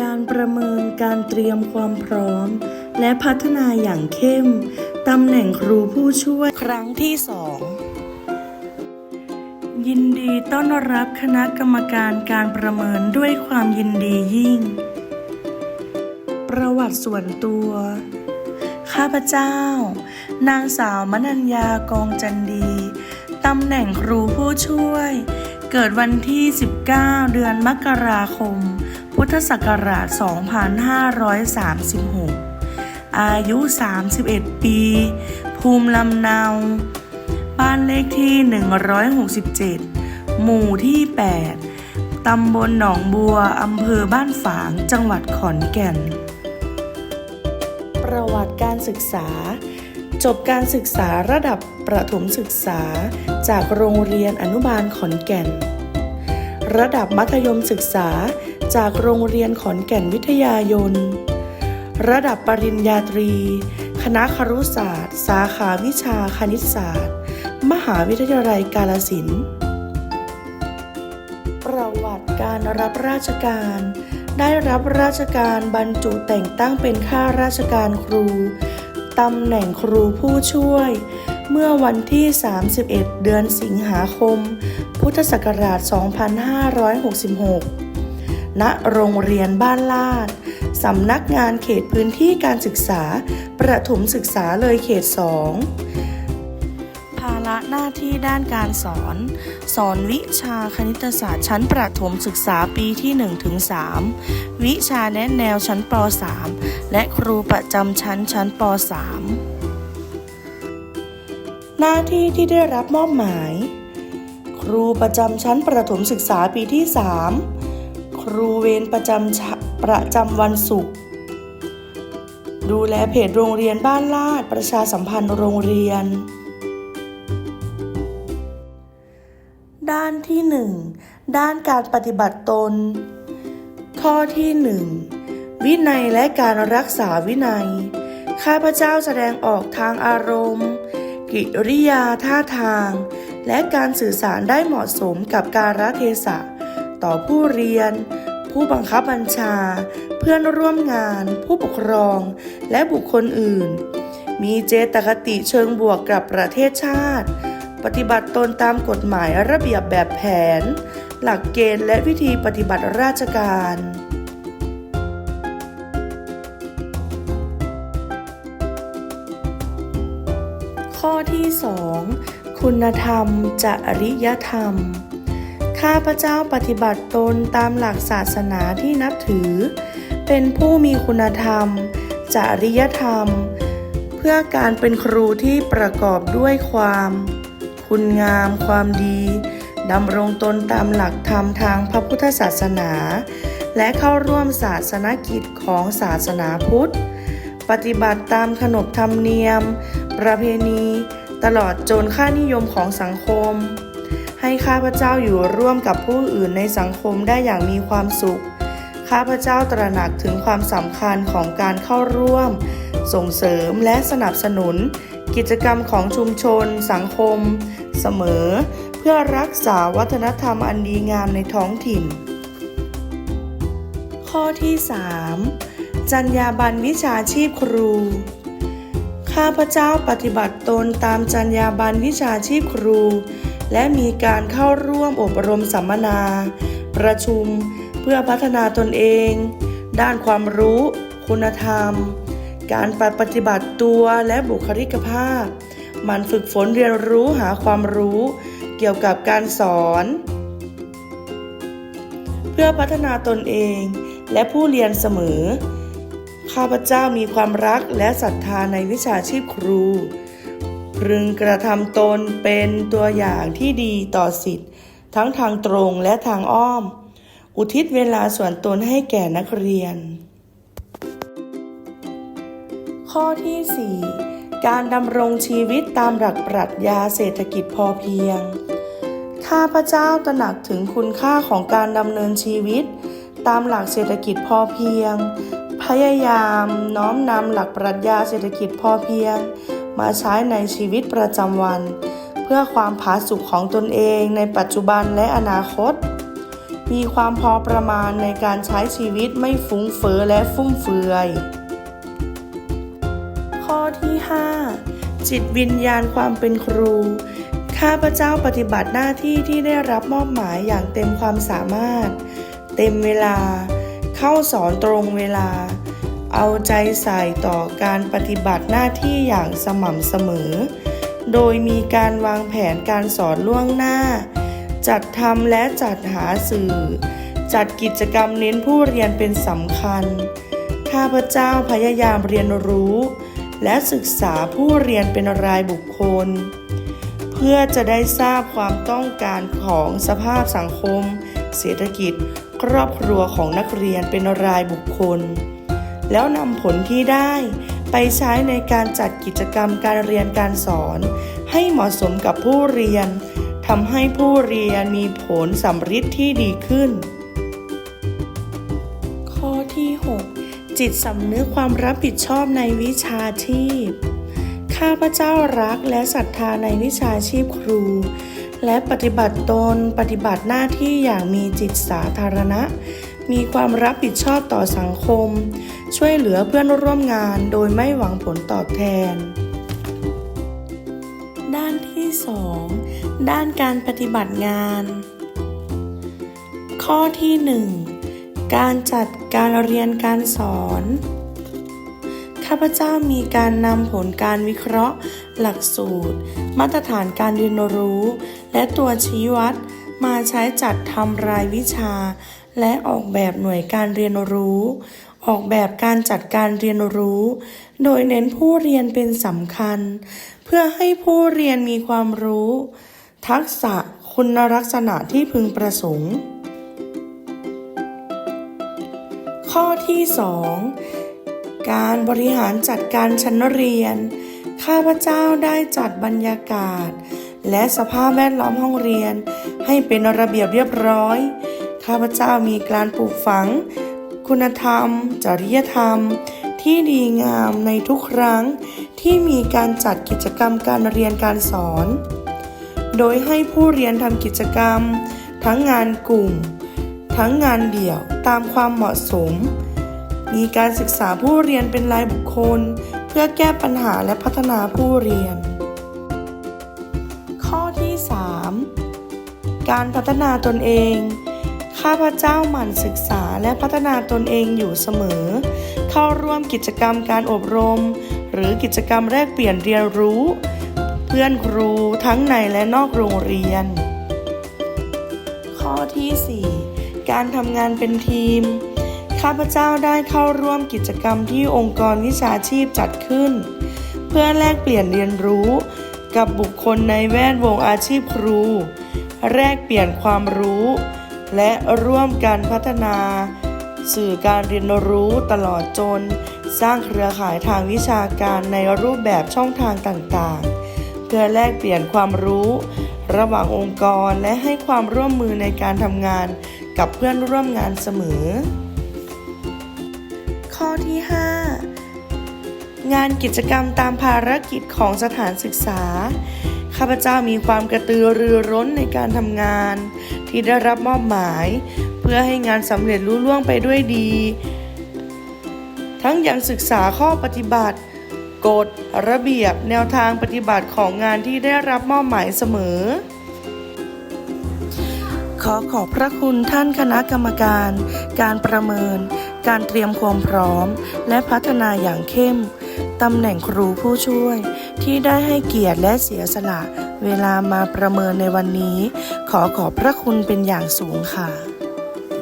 การประเมินการเตรียมความพร้อม และพัฒนาอย่างเข้ม ตำแหน่งครูผู้ช่วยครั้งที่สองยินดีต้อนรับคณะกรรมการการประเมินด้วยความยินดียิ่ง ประวัติส่วนตัว ข้าพเจ้า นางสาวมนัญญากองจันดี ตำแหน่งครูผู้ช่วย เกิดวันที่ 19 เดือนมกราคม พุทธศักราช 2536 อายุ 31 ปี ภูมิลำเนา บ้านเลขที่ 167 หมู่ที่ 8 ตำบลหนองบัว อำเภอบ้านฝาง จังหวัดขอนแก่น ประวัติการศึกษา จบการศึกษาระดับประถมศึกษาจากโรงเรียนอนุบาลขอนแก่น ระดับมัธยมศึกษา จากโรงเรียนขอนแก่นวิทยายน ระดับปริญญาตรี คณะครุศาสตร์ สาขาวิชาคณิตศาสตร์ มหาวิทยาลัยกาลสินประวัติการรับราชการ ได้รับราชการบรรจุแต่งตั้งเป็นข้าราชการครูตำแหน่งครูผู้ช่วย เมื่อวันที่ 31 เดือนสิงหาคม พุทธศักราช 2566 ณโรงเรียนบ้านลาด สำนักงานเขตพื้นที่การศึกษา ประถมศึกษาเลยเขต 2 ภาระหน้าที่ด้านการสอน สอนวิชาคณิตศาสตร์ชั้นประถมศึกษาปีที่1ถึง3วิชาแนะแนวชั้นป .3 และครูประจำชั้นชั้นป .3 หน้าที่ที่ได้รับมอบหมาย ครูประจำชั้นประถมศึกษาปีที่ 3 ครูเวรประจำประจำวันศุกร์ดูแลเพจโรงเรียนบ้านลาดประชาสัมพันธ์โรงเรียน ด้านที่ 1 ด้านการปฏิบัติตน ข้อที่ 1 วินัยและการรักษาวินัย ข้าพเจ้าแสดงออกทางอารมณ์ กิริยาท่าทาง และการสื่อสารได้เหมาะสมกับการเทศะ ต่อผู้เรียน ผู้บังคับบัญชา เพื่อนร่วมงาน ผู้ปกครอง และบุคคลอื่น มีเจตคติเชิงบวกกับประเทศชาติ ปฏิบัติตนตามกฎหมายระเบียบแบบแผน หลักเกณฑ์และวิธีปฏิบัติราชการข้อที่ 2 คุณธรรม จริยธรรม ข้าพเจ้าปฏิบัติตนตามหลักศาสนาที่นับถือ เป็นผู้มีคุณธรรม จริยธรรม เพื่อการเป็นครูที่ประกอบด้วยความ คุณงามความดีดำรงตนตามหลักธรรมทางพระพุทธศาสนา และเข้าร่วมศาสนกิจของศาสนาพุทธ ปฏิบัติตามขนบธรรมเนียม ประเพณี ตลอดจนค่านิยมของสังคม ให้ข้าพเจ้าอยู่ร่วมกับผู้อื่นในสังคมได้อย่างมีความสุข ข้าพเจ้าตระหนักถึงความสำคัญของการเข้าร่วม ส่งเสริมและสนับสนุน กิจกรรมของชุมชน สังคม เสมอ เพื่อรักษาวัฒนธรรมอันดีงามในท้องถิ่น ข้อที่ 3จรรยาบรรณวิชาชีพครูข้าพเจ้าปฏิบัติตนตามจรรยาบรรณวิชาชีพครู และมีการเข้าร่วมอบรมสัมมนา ประชุมเพื่อพัฒนาตนเอง ด้านความรู้ คุณธรรม การปฏิบัติตัวและบุคลิกภาพ มันฝึกฝนเรียนรู้หาความรู้เกี่ยวกับการสอน เพื่อพัฒนาตนเองและผู้เรียนเสมอ ข้าพเจ้ามีความรักและศรัทธาในวิชาชีพครู พึงกระทำตนเป็นตัวอย่างที่ดีต่อสิทธิ์ ทั้งทางตรงและทางอ้อม อุทิศเวลาส่วนตนให้แก่นักเรียน ข้อที่ 4 การดำรงชีวิตตามหลักปรัชญาเศรษฐกิจพอเพียง ข้าพเจ้าตระหนักถึงคุณค่าของการดำเนินชีวิต ตามหลักเศรษฐกิจพอเพียง พยายามน้อมนำหลักปรัชญาเศรษฐกิจพอเพียง มาใช้ในชีวิตประจำวัน เพื่อความผาสุกของตนเองในปัจจุบันและอนาคต มีความพอประมาณในการใช้ชีวิตไม่ฟุ้งเฟ้อและฟุ่มเฟือย ข้อที่ 5 จิตวิญญาณความเป็นครูข้าพเจ้าปฏิบัติหน้าที่ที่ได้รับมอบหมายอย่างเต็มความสามารถ เต็มเวลา เข้าสอนตรงเวลา เอาใจใส่ต่อการปฏิบัติหน้าที่อย่างสม่ำเสมอ โดยมีการวางแผนการสอนล่วงหน้า จัดทำและจัดหาสื่อ จัดกิจกรรมเน้นผู้เรียนเป็นสำคัญ ข้าพเจ้าพยายามเรียนรู้ และศึกษาผู้เรียนเป็นรายบุคคล เพื่อจะได้ทราบความต้องการของสภาพสังคม เศรษฐกิจ ครอบครัวของนักเรียนเป็นรายบุคคล แล้วนำผลที่ได้ไปใช้ในการจัดกิจกรรมการเรียนการสอน ให้เหมาะสมกับผู้เรียนทำให้ผู้เรียนมีผลสำฤทธิ์ที่ดีขึ้น ข้อที่ 6 จิตสำนึกความรับผิดชอบในวิชาชีพ ข้าพเจ้ารักและศรัทธาในวิชาชีพครู และปฏิบัติตนปฏิบัติหน้าที่อย่างมีจิตสาธารณะ มีความรับผิดชอบต่อสังคม ช่วยเหลือเพื่อนร่วมงานโดยไม่หวังผลตอบแทน ด้านที่ 2 ด้านการปฏิบัติงาน ข้อที่ 1 การจัดการเรียนการสอนข้าพเจ้ามีการนำผลการวิเคราะห์ หลักสูตร มาตรฐานการเรียนรู้ และตัวชี้วัดมาใช้จัดทำรายวิชา และออกแบบหน่วยการเรียนรู้ ออกแบบการจัดการเรียนรู้ โดยเน้นผู้เรียนเป็นสำคัญ เพื่อให้ผู้เรียนมีความรู้ ทักษะคุณลักษณะที่พึงประสงค์ ข้อที่ 2 การบริหารจัดการชั้นเรียน ข้าพเจ้าได้จัดบรรยากาศ และสภาพแวดล้อมห้องเรียน ให้เป็นระเบียบเรียบร้อย ข้าพเจ้ามีการปลูกฝัง คุณธรรม จริยธรรม ที่ดีงามในทุกครั้งที่มีการจัดกิจกรรมการเรียนการสอน โดยให้ผู้เรียนทำกิจกรรม ทั้งงานกลุ่ม ทั้งงานเดี่ยวตามความเหมาะสม มีการศึกษาผู้เรียนเป็นรายบุคคล เพื่อแก้ปัญหาและพัฒนาผู้เรียน ข้อที่ 3 การพัฒนาตนเอง ข้าพเจ้าหมั่นศึกษาและพัฒนาตนเองอยู่เสมอ เข้าร่วมกิจกรรมการอบรม หรือกิจกรรมแลกเปลี่ยนเรียนรู้ เพื่อนครูทั้งในและนอกโรงเรียน ข้อที่ 4 การทำงานเป็นทีม ข้าพเจ้าได้เข้าร่วมกิจกรรมที่องค์กรวิชาชีพจัดขึ้น เพื่อแลกเปลี่ยนเรียนรู้กับบุคคลในแวดวงอาชีพครู แลกเปลี่ยนความรู้ และร่วมกันพัฒนา สื่อการเรียนรู้ตลอดจน สร้างเครือข่ายทางวิชาการในรูปแบบช่องทางต่างๆ เพื่อแลกเปลี่ยนความรู้ ระหว่างองค์กรและให้ความร่วมมือในการทำงานกับเพื่อนร่วมงานเสมอ ข้อที่ 5 งานกิจกรรมตามภารกิจของสถานศึกษา ข้าพเจ้ามีความกระตือรือร้นในการทำงาน ที่ได้รับมอบหมาย เพื่อให้งานสำเร็จรุ่ล่วงไปด้วยดี ทั้งยังศึกษาข้อปฏิบัติ กฎ ระเบียบ แนวทางปฏิบัติของงานที่ได้รับมอบหมายเสมอ ขอขอบพระคุณท่านคณะกรรมการ การประเมิน การเตรียมความพร้อม และพัฒนาอย่างเข้มตำแหน่งครูผู้ช่วย ที่ได้ให้เกียรติและเสียสละเวลามาประเมินในวันนี้ ขอขอบพระคุณเป็นอย่างสูงค่ะ